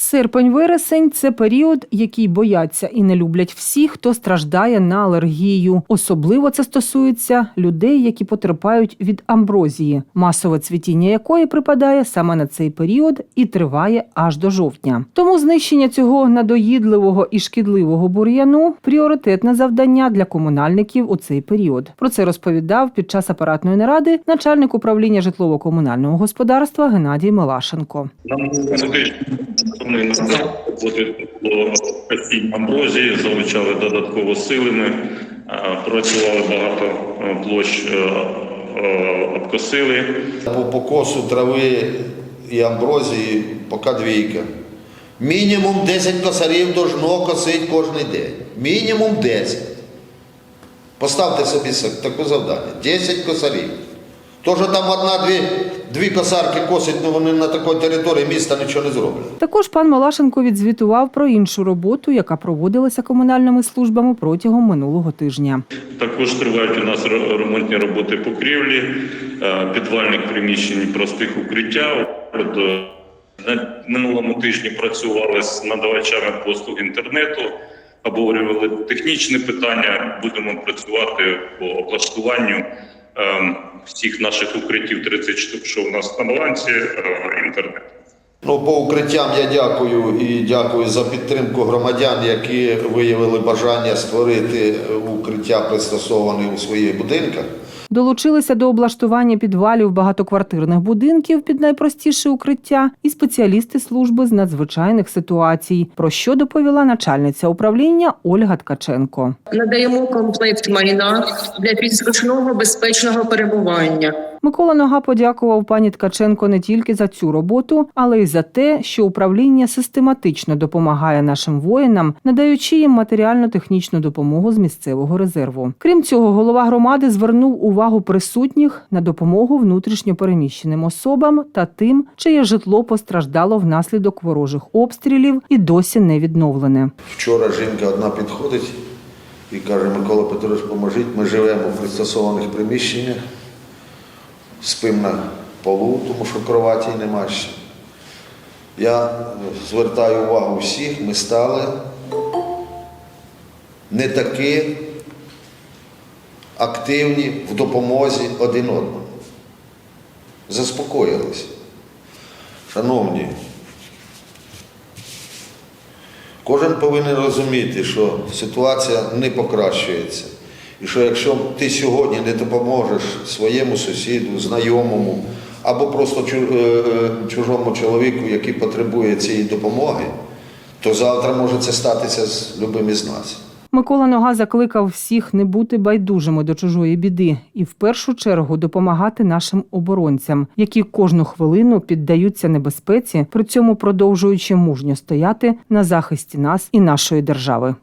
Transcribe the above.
Серпень-вересень це період, який бояться і не люблять всі, хто страждає на алергію. Особливо це стосується людей, які потерпають від амброзії, масове цвітіння якої припадає саме на цей період і триває аж до жовтня. Тому знищення цього надоїдливого і шкідливого бур'яну пріоритетне завдання для комунальників у цей період. Про це розповідав під час апаратної наради начальник управління житлово-комунального господарства Геннадій Милашенко. Нам медичної назад постійної амброзії, залучали додатково силами, е, працювали багато е, площ, е, обкосили. По покосу трави і амброзії поки двійка. Мінімум 10 косарів должно косити кожен день. Мінімум 10. Поставте собі таке завдання. 10 косарів. То, що там одна-дві дві косарки косить, ну вони на такій території міста нічого не зроблять. Також пан Малашенко відзвітував про іншу роботу, яка проводилася комунальними службами протягом минулого тижня. Також тривають у нас ремонтні роботи покрівлі, е, підвальних приміщень, простих укриття. Е, на минулому тижні працювали з надавачами послуг інтернету, обговорювали технічні питання. Будемо працювати по облаштуванню всіх наших укриттів 30 штук, що у нас на балансі, е, інтернет. Ну, по укриттям я дякую і дякую за підтримку громадян, які виявили бажання створити е, укриття, пристосовані у своїх будинках. Долучилися до облаштування підвалів багатоквартирних будинків під найпростіше укриття і спеціалісти служби з надзвичайних ситуацій, про що доповіла начальниця управління Ольга Ткаченко. надаємо комплект майна для підзручного безпечного перебування. Микола Нога подякував пані Ткаченко не тільки за цю роботу, але й за те, що управління систематично допомагає нашим воїнам, надаючи їм матеріально-технічну допомогу з місцевого резерву. Крім цього, голова громади звернув увагу присутніх на допомогу внутрішньо переміщеним особам та тим, чиє житло постраждало внаслідок ворожих обстрілів і досі не відновлене. Вчора жінка одна підходить і каже, Микола Петрович, поможіть, ми живемо в пристосованих приміщеннях, спимо на полу, тому що кроваті нема ще. Я звертаю увагу всіх, ми стали не такі активні в допомозі один одному. Заспокоїлися. Шановні, Кожен повинен розуміти, що ситуація не покращується. І що якщо ти сьогодні не допоможеш своєму сусіду, знайомому або просто е, е, чужому чоловіку, який потребує цієї допомоги, то завтра може це статися з любим із нас. Микола Нога закликав всіх не бути байдужими до чужої біди і в першу чергу допомагати нашим оборонцям, які кожну хвилину піддаються небезпеці, при цьому продовжуючи мужньо стояти на захисті нас і нашої держави.